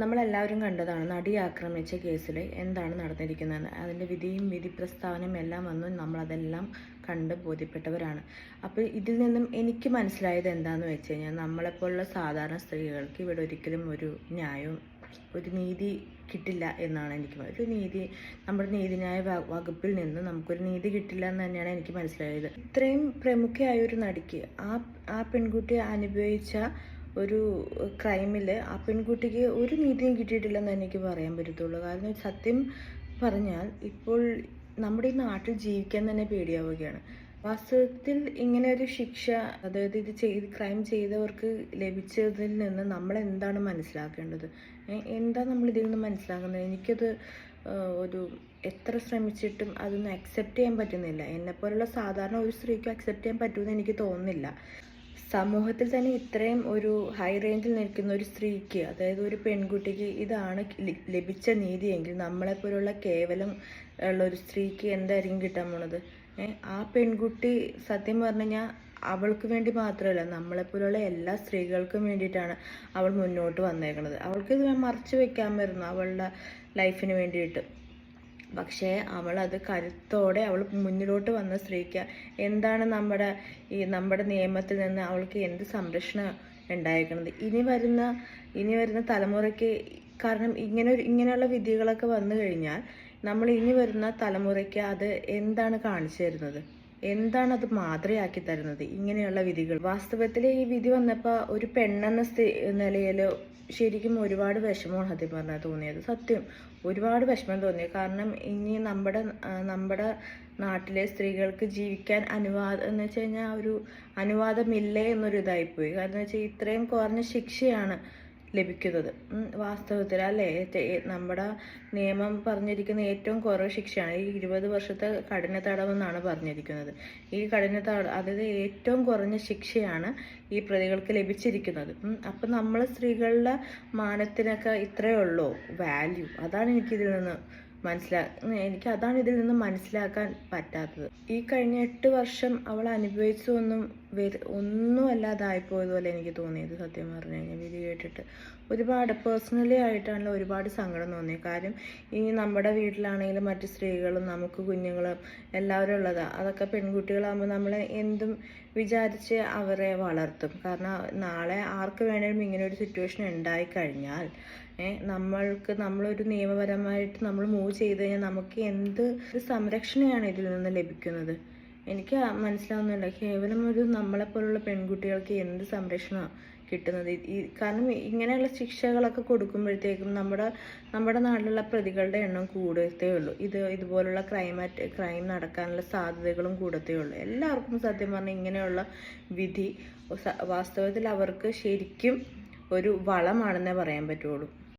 നമ്മളെല്ലാവരും കണ്ടതാണ് നടി ആക്രമിച്ച കേസിൽ എന്താണ് നടന്നിരിക്കുന്നതെന്ന്. അതിന്റെ വിധിയും വിധി പ്രസ്താവനയും എല്ലാം വന്നു നമ്മളതെല്ലാം കണ്ട് ബോധ്യപ്പെട്ടവരാണ്. അപ്പോൾ ഇതിൽ നിന്നും എനിക്ക് മനസ്സിലായത് എന്താണെന്ന് വെച്ച് കഴിഞ്ഞാൽ നമ്മളെപ്പോലുള്ള സാധാരണ സ്ത്രീകൾക്ക് ഇവിടെ ഒരിക്കലും ഒരു ന്യായവും ഒരു നീതി കിട്ടില്ല എന്നാണ് എനിക്ക് ഒരു നീതി നമ്മുടെ നീതിന്യായ വകുപ്പിൽ നിന്ന് നമുക്കൊരു നീതി കിട്ടില്ല എന്ന് തന്നെയാണ് എനിക്ക് മനസ്സിലായത്. ഇത്രയും പ്രമുഖയായ ഒരു നടിക്ക് ആ ആ പെൺകുട്ടി അനുഭവിച്ച ഒരു ക്രൈമിൽ ആ പെൺകുട്ടിക്ക് ഒരു നീതിയും കിട്ടിയിട്ടില്ലെന്ന് എനിക്ക് പറയാൻ പറ്റത്തുള്ളൂ. കാരണം സത്യം പറഞ്ഞാൽ ഇപ്പോൾ നമ്മുടെ ഈ നാട്ടിൽ ജീവിക്കാൻ തന്നെ പേടിയാവുകയാണ്. വാസ്തവത്തിൽ ഇങ്ങനെ ഒരു ശിക്ഷ അതായത് ഇത് ചെയ്ത് ക്രൈം ചെയ്തവർക്ക് ലഭിച്ചതിൽ നിന്ന് നമ്മൾ എന്താണ് മനസ്സിലാക്കേണ്ടത്? എന്താ നമ്മൾ ഇതിൽ നിന്ന് മനസ്സിലാക്കുന്നത്? എനിക്കത് ഒരു എത്ര ശ്രമിച്ചിട്ടും അതൊന്നും അക്സെപ്റ്റ് ചെയ്യാൻ പറ്റുന്നില്ല. എന്നെപ്പോലുള്ള സാധാരണ ഒരു സ്ത്രീക്കും അക്സെപ്റ്റ് ചെയ്യാൻ പറ്റുമെന്ന് എനിക്ക് തോന്നുന്നില്ല. സമൂഹത്തിൽ തന്നെ ഇത്രയും ഒരു ഹൈ റേഞ്ചിൽ നിൽക്കുന്ന ഒരു സ്ത്രീക്ക് അതായത് ഒരു പെൺകുട്ടിക്ക് ഇതാണ് ലഭിച്ച നീതിയെങ്കിൽ നമ്മളെപ്പോലുള്ള കേവലം ഉള്ള ഒരു സ്ത്രീക്ക് എന്തായിരിക്കും കിട്ടാൻ പോണത്? ആ പെൺകുട്ടി സത്യം പറഞ്ഞു കഴിഞ്ഞാൽ അവൾക്ക് വേണ്ടി മാത്രമല്ല നമ്മളെപ്പോലുള്ള എല്ലാ സ്ത്രീകൾക്കും വേണ്ടിയിട്ടാണ് അവൾ മുന്നോട്ട് വന്നേക്കുന്നത് അവൾക്ക് ഇത് മറച്ചു വെക്കാമായിരുന്നു അവളുടെ ലൈഫിന് വേണ്ടിയിട്ട്. പക്ഷേ അവൾ അത് കരുത്തോടെ അവൾ മുന്നിലോട്ട് വന്ന സ്ത്രീക്ക് എന്താണ് നമ്മുടെ ഈ നമ്മുടെ നിയമത്തിൽ നിന്ന് അവൾക്ക് എന്ത് സംരക്ഷണം ഉണ്ടായിരിക്കുന്നത് ഇനി വരുന്ന ഇനി വരുന്ന തലമുറയ്ക്ക് കാരണം ഇങ്ങനെ ഇങ്ങനെയുള്ള വിധികളൊക്കെ വന്നു കഴിഞ്ഞാൽ നമ്മൾ ഇനി വരുന്ന തലമുറയ്ക്ക് അത് എന്താണ് കാണിച്ചു തരുന്നത്? എന്താണ് അത് മാതൃയാക്കി തരുന്നത്? ഇങ്ങനെയുള്ള വിധികൾ. വാസ്തവത്തിൽ ഈ വിധി വന്നപ്പോൾ ഒരു പെണ്ണെന്ന സ്ഥി നിലയിൽ ശരിക്കും ഒരുപാട് വിഷമമാണ് സത്യം പറഞ്ഞാൽ തോന്നിയത്. സത്യം ഒരുപാട് വിഷമം തോന്നി. കാരണം ഇനി നമ്മുടെ നമ്മുടെ നാട്ടിലെ സ്ത്രീകൾക്ക് ജീവിക്കാൻ അനുവാദം എന്ന് വെച്ച് കഴിഞ്ഞാൽ ഒരു അനുവാദമില്ലേ എന്നൊരു ഇതായിപ്പോയി കാരണം വെച്ചാൽ ഇത്രയും കുറഞ്ഞ ശിക്ഷയാണ് ലഭിക്കുന്നത്. വാസ്തവത്തിൽ അല്ലേ? നമ്മുടെ നിയമം പറഞ്ഞിരിക്കുന്ന ഏറ്റവും കുറവ് ശിക്ഷയാണ്. ഈ ഇരുപത് വർഷത്തെ കഠിന തടവെന്നാണ് പറഞ്ഞിരിക്കുന്നത്. ഈ കഠിന തട അതായത് ഏറ്റവും കുറഞ്ഞ ശിക്ഷയാണ് ഈ പ്രതികൾക്ക് ലഭിച്ചിരിക്കുന്നത്. അപ്പം നമ്മൾ സ്ത്രീകളുടെ മാനത്തിനൊക്കെ ഇത്രയേ ഉള്ളൂ വാല്യൂ അതാണ് എനിക്കിതിൽ നിന്ന് മനസ്സിലാ എനിക്ക് അതാണ് ഇതിൽ നിന്ന് മനസ്സിലാക്കാൻ പറ്റാത്തത്. ഈ കഴിഞ്ഞ എട്ട് വർഷം അവൾ അനുഭവിച്ചതൊന്നും വരു ഒന്നും അല്ലാതായിപ്പോയതുപോലെ എനിക്ക് തോന്നിയത് സത്യം പറഞ്ഞു കഴിഞ്ഞാൽ വിധി കേട്ടിട്ട്. ഒരുപാട് പേഴ്സണലി ആയിട്ടാണല്ലോ ഒരുപാട് സങ്കടം തോന്നിയത്. കാര്യം ഇനി നമ്മുടെ വീട്ടിലാണെങ്കിലും മറ്റു സ്ത്രീകളും നമുക്ക് കുഞ്ഞുങ്ങളും എല്ലാവരും ഉള്ളതാണ് അതൊക്കെ പെൺകുട്ടികളാകുമ്പോൾ നമ്മൾ എന്തും വിചാരിച്ച് അവരെ വളർത്തും. കാരണം നാളെ ആർക്ക് വേണേലും ഇങ്ങനെ ഒരു സിറ്റുവേഷൻ ഉണ്ടായിക്കഴിഞ്ഞാൽ കഴിഞ്ഞാൽ നമ്മൾക്ക് നമ്മളൊരു നിയമപരമായിട്ട് നമ്മൾ മൂവ് ചെയ്ത് കഴിഞ്ഞാൽ നമുക്ക് എന്ത് സംരക്ഷണയാണ് ഇതിൽ നിന്ന് ലഭിക്കുന്നത്. എനിക്ക് മനസ്സിലാവുന്നില്ല കേവലം ഒരു നമ്മളെപ്പോലുള്ള പെൺകുട്ടികൾക്ക് എന്ത് സംരക്ഷണമാണ് കിട്ടുന്നത്? ഈ കാരണം ഇങ്ങനെയുള്ള ശിക്ഷകളൊക്കെ കൊടുക്കുമ്പോഴത്തേക്കും നമ്മുടെ നമ്മുടെ നാട്ടിലുള്ള പ്രതികളുടെ എണ്ണം കൂടത്തേ ഉള്ളൂ. ഇത് ഇതുപോലുള്ള ക്രൈം അറ്റ് ക്രൈം നടക്കാനുള്ള സാധ്യതകളും കൂടത്തേ ഉള്ളൂ. എല്ലാവർക്കും സത്യം പറഞ്ഞാൽ ഇങ്ങനെയുള്ള വിധി വാസ്തവത്തിൽ അവർക്ക് ശരിക്കും ഒരു വളമാണെന്നേ പറയാൻ പറ്റുള്ളൂ.